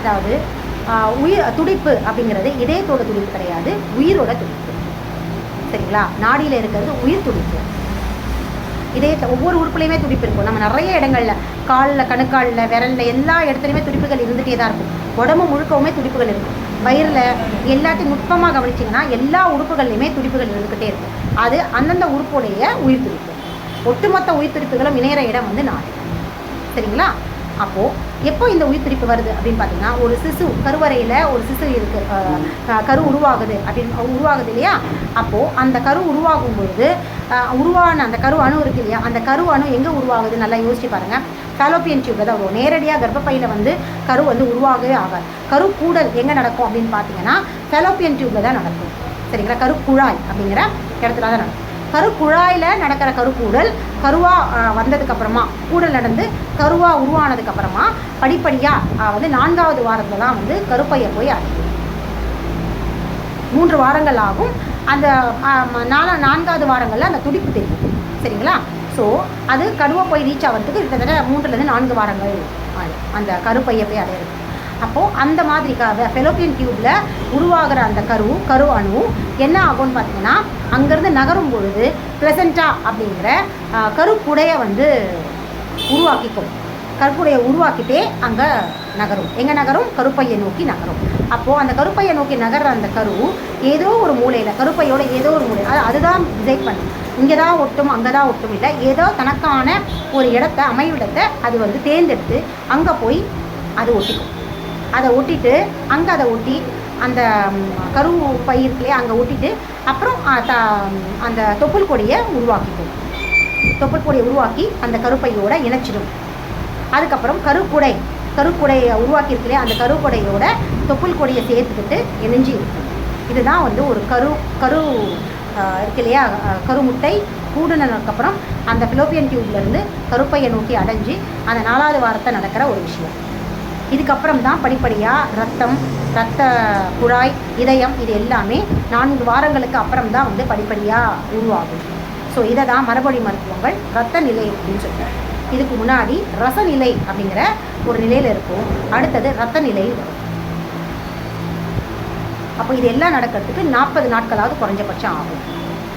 அதாவது உயிர் துடிப்பு அப்படிங்கிறது இதயத்தோட துடிப்பு கிடையாது உயிரோட துடிப்பு. சரிங்களா? நாடியில் இருக்கிறது உயிர் துடிப்பு. இதயத்தை ஒவ்வொரு உறுப்புலையுமே துடிப்பு இருக்கும். நம்ம நிறைய இடங்களில் காலில் கணுக்காலில் விரல்ல எல்லா இடத்துலையுமே துடிப்புகள் இருந்துகிட்டே தான் இருக்கும். உடம்பு முழுக்கவுமே துடிப்புகள் இருக்கும். வயிறில் எல்லாத்தையும் நுட்பமாக கவனிச்சிங்கன்னா எல்லா உறுப்புகள்லையுமே துடிப்புகள் இருந்துக்கிட்டே இருக்கும். அது அந்தந்த உறுப்புடைய உயிர் துடிப்பு. ஒட்டுமொத்த உயிர் துடிப்புகளும் இணையிற இடம் வந்து நாடு. சரிங்களா? அப்போது எப்போ இந்த உயிர் துடிப்பு வருது அப்படின்னு பார்த்தீங்கன்னா ஒரு சிசு கருவறையில் ஒரு சிசு இருக்கு. கரு உருவாகுது அப்படின்னு உருவாகுது இல்லையா? அப்போது அந்த கரு உருவாகும் பொழுது உருவான அந்த கரு அணு இருக்கு இல்லையா? அந்த கரு அணு எங்கே உருவாகுது? நல்லா யோசிச்சு பாருங்கள் ஃபேலோப்பியன் டியூப்ல தான் வரும் நேரடியாக கர்ப்பப்பையில் வந்து கரு வந்து உருவாகவே ஆகாது. கரு கூடல் எங்கே நடக்கும் அப்படின்னு பார்த்தீங்கன்னா ஃபேலோப்பியன் டியூப்ல தான் நடக்கும். சரிங்களா? கருக்குழாய் அப்படிங்கிற இடத்துல தான் நடக்கும். கருக்குழாயில் நடக்கிற கருக்கூடல் கருவாக வந்ததுக்கப்புறமா கூடல் நடந்து கருவாக உருவானதுக்கப்புறமா படிப்படியாக வந்து நான்காவது வாரத்தில் தான் வந்து கருப்பையை போய் அடையும் மூன்று வாரங்கள் ஆகும். அந்த நாலா நான்காவது வாரங்களில் அந்த துடிப்பு தெரியும். சரிங்களா? ஸோ அது கருவை போய் ரீச் ஆகிறதுக்கு கிட்டத்தட்ட மூன்றுலேருந்து நான்கு வாரங்கள் அந்த கருப்பையை போய் அடையிறது அப்போது அந்த மாதிரி க ஃபெலோப்பியன் டியூப்பில் உருவாகிற அந்த கரு கரு அணு என்ன ஆகும்னு பார்த்தீங்கன்னா அங்கேருந்து நகரும் பொழுது ப்ளசண்டா அப்படிங்கிற கருப்புடையை கருக்குடையை வந்து உருவாக்கிக்கும். கருப்புடையை உருவாக்கிட்டே அங்கே நகரும். எங்கே நகரும்? கருப்பையை நோக்கி நகரும். அப்போது அந்த கருப்பையை நோக்கி நகர்ற அந்த கரு ஏதோ ஒரு மூலையில் கருப்பையோட ஏதோ ஒரு மூலையில் அது அதுதான் டிசைட் பண்ணும் இங்கே தான் ஒட்டும் அங்கே தான் ஒட்டும் இல்லை. ஏதோ தனக்கான ஒரு இடத்த அமைவிடத்தை அது வந்து தேர்ந்தெடுத்து அங்கே போய் அது ஒட்டிக்கும். அதை ஒட்டிட்டு அங்கே அதை ஒட்டி அந்த கரு பை இருக்குல்லையே அங்கே ஒட்டிட்டு அப்புறம் அந்த தொப்புள் கொடியை உருவாக்கிக்கும். தொப்புள் கொடியை உருவாக்கி அந்த கருப்பையோட இணைச்சிடும். அதுக்கப்புறம் கருக்குடை கருக்குடையை உருவாக்கியிருக்கலையே அந்த கருக்குடையோட தொப்புள் கொடியை சேர்த்துக்கிட்டு இணைஞ்சி இருக்கும். இதுதான் வந்து ஒரு கரு கரு இருக்கு இல்லையா கருமுட்டை கூடுனதுக்கப்புறம் அந்த பிலோப்பியன் டியூப்லேருந்து கருப்பையை நோக்கி அடைஞ்சு அந்த நாலாவது வாரத்தை நடக்கிற ஒரு விஷயம். இதுக்கப்புறம் தான் படிப்படியாக ரத்தம் ரத்த குழாய் இதயம் இது எல்லாமே நான்கு வாரங்களுக்கு அப்புறம் தான் வந்து படிப்படியாக உருவாகும். ஸோ இதை தான் மரபடி மருத்துவங்கள் ரத்த நிலை அப்படின்னு சொல்லுவோம் இதுக்கு முன்னாடி ரசநிலை அப்படிங்கிற ஒரு நிலையில் இருக்கும். அடுத்தது ரத்த நிலை. வரும் அப்போ இது எல்லாம் நடக்கிறதுக்கு நாற்பது நாட்களாவது குறைஞ்சபட்சம் ஆகும்.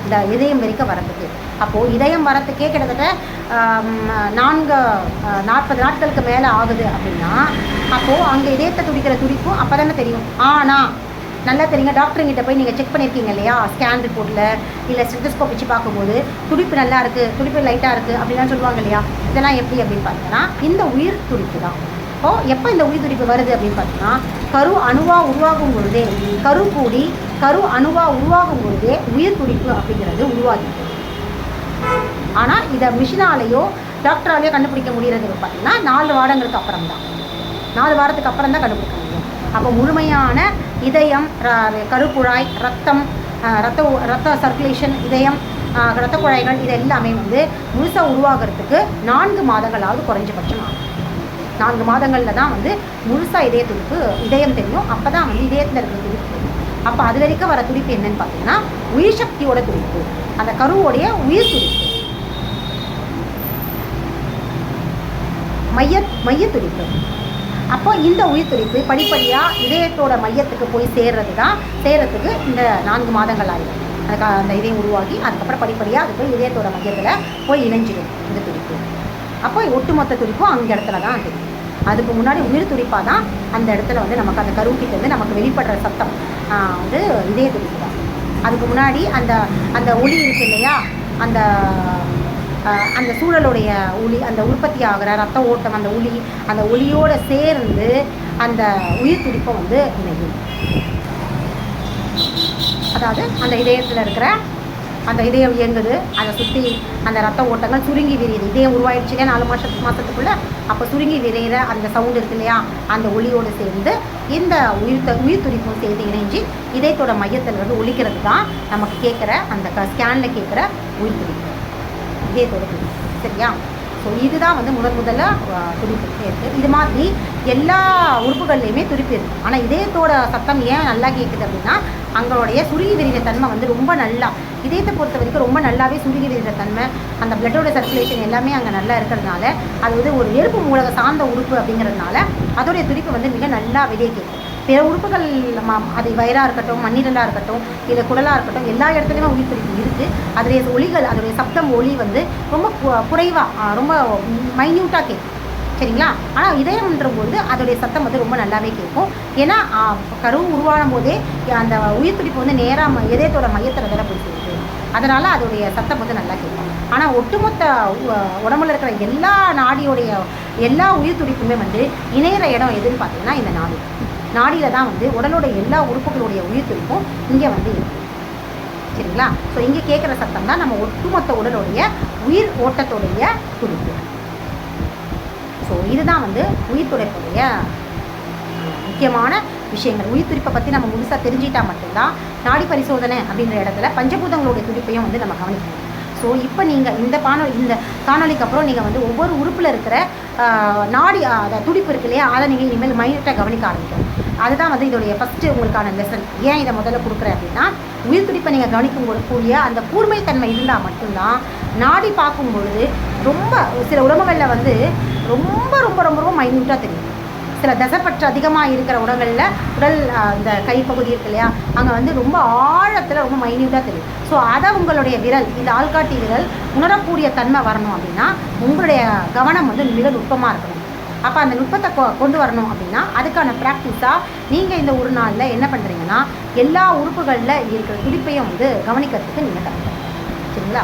இந்த இதயம் வரைக்கும் வரத்துக்கு அப்போது இதயம் வரத்துக்கே கிட்டத்தட்ட நான்கு நாற்பது நாட்களுக்கு மேலே ஆகுது அப்படின்னா அப்போது அங்கே இதயத்தை துடிக்கிற துடிப்பும் அப்போ தானே தெரியும். ஆனால் நல்லா தெரியுங்க டாக்டருங்கிட்ட போய் நீங்கள் செக் பண்ணியிருக்கீங்க இல்லையா? ஸ்கேன் ரிப்போர்ட்டில் இல்லை ஸ்டெத்தஸ்கோப் வச்சு பார்க்கும்போது துடிப்பு நல்லா இருக்குது துடிப்பு லைட்டாக இருக்குது அப்படிலாம் சொல்லுவாங்க இல்லையா? இதெல்லாம் எப்படி அப்படின்னு பார்த்தீங்கன்னா இந்த உயிர் துடிப்பு தான். இப்போ எப்போ இந்த உயிர் துடிப்பு வருது அப்படின்னு பார்த்தீங்கன்னா கரு அணுவாக உருவாகும் பொழுதே கரு கூடி கரு அணுவாக உருவாகும் பொழுதே உயிர் துடிப்பு அப்படிங்கிறது உருவாகிறது ஆனால் இதை மிஷினாலேயோ டாக்டராலேயே கண்டுபிடிக்க முடியறது பார்த்தீங்கன்னா நாலு வாரங்களுக்கு அப்புறம் தான் நாலு வாரத்துக்கு அப்புறம் தான் கண்டுபிடிக்க முடியும். அப்போ முழுமையான இதயம் ர- கருக்குழாய் ரத்தம் ரத்த ரத்த சர்க்குலேஷன் இதயம் ரத்த குழாய்கள் இது எல்லாமே வந்து முழுசாக உருவாகிறதுக்கு நான்கு மாதங்களாவது குறைஞ்சபட்சம் ஆகும். நான்கு மாதங்களில் தான் வந்து முழுசாக இதய துடிப்பு இதயம் தெரியும். அப்போ தான் வந்து இதயத்தில் இருக்கிற துடிப்பு தெரியும். அப்போ அது வரைக்கும் வர துடிப்பு என்னன்னு பார்த்தீங்கன்னா உயிர் சக்தியோட துடிப்பு. அந்த கருவோடைய உயிர் துடிப்பு. மைய மைய துடிப்பு அப்போ இந்த உயிர் துடிப்பு படிப்படியாக இதயத்தோட மையத்துக்கு போய் சேர்றது தான் சேர்றதுக்கு இந்த நான்கு மாதங்கள் ஆயிடும். அதுக்கு அந்த இதயம் உருவாகி அதுக்கப்புறம் படிப்படியாக அது போய் இதயத்தோட மையத்தில் போய் இணைஞ்சிடும் இந்த துடிப்பு. அப்போ ஒட்டுமொத்த துடிப்பும் அங்கே இடத்துல தான் இருக்குது அதுக்கு முன்னாடி உயிர் துடிப்பாக தான் அந்த இடத்துல வந்து நமக்கு அந்த கருவுக்கிட்டேருந்து நமக்கு வெளிப்படுற சத்தம் வந்து இதய துடிப்பு தான். அதுக்கு முன்னாடி அந்த அந்த ஒளி இருக்கு இல்லையா? அந்த அந்த சூழலுடைய ஒளி அந்த உற்பத்தி ஆகிற ரத்த ஓட்டம் அந்த ஒளி அந்த ஒளியோடு சேர்ந்து அந்த உயிர் துடிப்பை வந்து இணையும் அதாவது அந்த இதயத்தில் இருக்கிற அந்த இதயம் இயங்குது அதை சுற்றி அந்த ரத்த ஓட்டங்கள் சுருங்கி விரியுது. இதயம் உருவாயிடுச்சு நாலு மாதத்து மாதத்துக்குள்ளே அப்போ சுருங்கி விரைகிற அந்த சவுண்ட் இருக்கு இல்லையா? அந்த ஒளியோடு சேர்ந்து இந்த உயிர் உயிர் துடிப்பும் சேர்ந்து இணைஞ்சு இதயத்தோட மையத்தில் வந்து ஒழிக்கிறது தான் நமக்கு கேட்குற அந்த க ஸ்கேனில் கேட்குற உயிர் துடிப்பு. இதயத்தோட துடிப்பு சரியா? ஸோ இதுதான் வந்து முதன் முதல்ல துடிப்பு இருக்குது இது மாதிரி எல்லா உறுப்புகள்லையுமே துடிப்பு இருக்குது ஆனால் இதயத்தோட சத்தம் ஏன் நல்லா கேட்குது அப்படின்னா அங்களுடைய சுருகி விரிகிற தன்மை வந்து ரொம்ப நல்லா இதயத்தை பொறுத்த வரைக்கும் ரொம்ப நல்லாவே சுருகி விரிகிற தன்மை அந்த பிளட்டோட சர்க்குலேஷன் எல்லாமே அங்கே நல்லா இருக்கிறதுனால அது வந்து ஒரு நெருப்பு மூலக சார்ந்த உறுப்பு அப்படிங்கிறதுனால அதோடைய துடிப்பு வந்து மிக நல்லா வெளியே கேட்கும் பிற உறுப்புகள் ம- அது வயிறாக இருக்கட்டும் மண்ணீரலாக இருக்கட்டும் இல்லை குடலாக இருக்கட்டும் எல்லா இடத்துலையுமே உயிர் இருக்குது அதோடைய ஒளிகள் அதோடைய சப்தம் ஒளி வந்து ரொம்ப குறைவாக ரொம்ப மைன்யூட்டாக கேட்கும் சரிங்களா? ஆனால் இதயம்ன்ற போது அதோடைய சத்தம் வந்து ரொம்ப நல்லாவே கேட்கும் ஏன்னா கரு உருவான போதே அந்த உயிர் துடிப்பு வந்து நேராக இதயத்தோட மையத்தில் வேலை போய் சேருது. அதனால் அதோடைய சத்தம் வந்து நல்லா கேட்கும் ஆனால் ஒட்டுமொத்த உடம்புல இருக்கிற எல்லா நாடியோடைய எல்லா உயிர் துடிப்புமே வந்து இணையிற இடம் எதுன்னு பார்த்தீங்கன்னா இந்த நாடு. நாடியில் தான் வந்து உடலோட எல்லா உறுப்புகளுடைய உயிர் துடிப்பும் இங்கே வந்து இருக்கு. சரிங்களா? ஸோ இங்கே கேட்குற சத்தம் தான் நம்ம ஒட்டுமொத்த உடலுடைய உயிர் ஓட்டத்துடைய துடிப்பு ஸோ இதுதான் வந்து உயிர் துடைப்புடைய முக்கியமான விஷயங்கள். உயிர் துடிப்பை பற்றி நம்ம முழுசாக தெரிஞ்சிட்டா மட்டும்தான் நாடி பரிசோதனை அப்படின்ற இடத்துல பஞ்சபூதங்களுடைய துடிப்பையும் வந்து நம்ம கவனிக்கணும் ஸோ இப்போ நீங்கள் இந்த பானொலி இந்த காணொலிக்கு அப்புறம் நீங்கள் வந்து ஒவ்வொரு உறுப்பில் இருக்கிற நாடி அந்த துடிப்பு இருக்கு இல்லையா? அதை நீங்கள் இனிமேல் மைனூட்டாக கவனிக்க ஆரம்பிக்கும் அதுதான் வந்து இதோடைய ஃபஸ்ட்டு உங்களுக்கான லெசன் ஏன் இதை முதல்ல கொடுக்குறேன் அப்படின்னா உயிர் துடிப்பை நீங்கள் கவனிக்கும் கூடிய அந்த கூர்மைத்தன்மை இருந்தால் மட்டும்தான் நாடி பார்க்கும் பொழுது ரொம்ப சில உடம்புகளில் வந்து ரொம்ப ரொம்ப ரொம்ப ரொம்ப மைன்யூட்டாக தெரியும். சில தசைப்பற்று அதிகமாக இருக்கிற உடல்களில் உடல் அந்த கைப்பகுதி இருக்கு இல்லையா? அங்கே வந்து ரொம்ப ஆழத்தில் ரொம்ப மைன்யூட்டாக தெரியும். ஸோ அதை உங்களுடைய விரல் இந்த ஆள்காட்டி விரல் உணரக்கூடிய தன்மை வரணும் அப்படின்னா உங்களுடைய கவனம் வந்து மிக நுட்பமாக இருக்கணும். அப்போ அந்த நுட்பத்தை கொ- கொண்டு வரணும் அப்படின்னா அதுக்கான ப்ராக்டிஸாக நீங்கள் இந்த ஒரு நாளில் என்ன பண்ணுறீங்கன்னா எல்லா உறுப்புகளில் இருக்கிற துடிப்பையும் வந்து கவனிக்கிறதுக்கு நீங்கள் கற்றுக்கணும் சரிங்களா?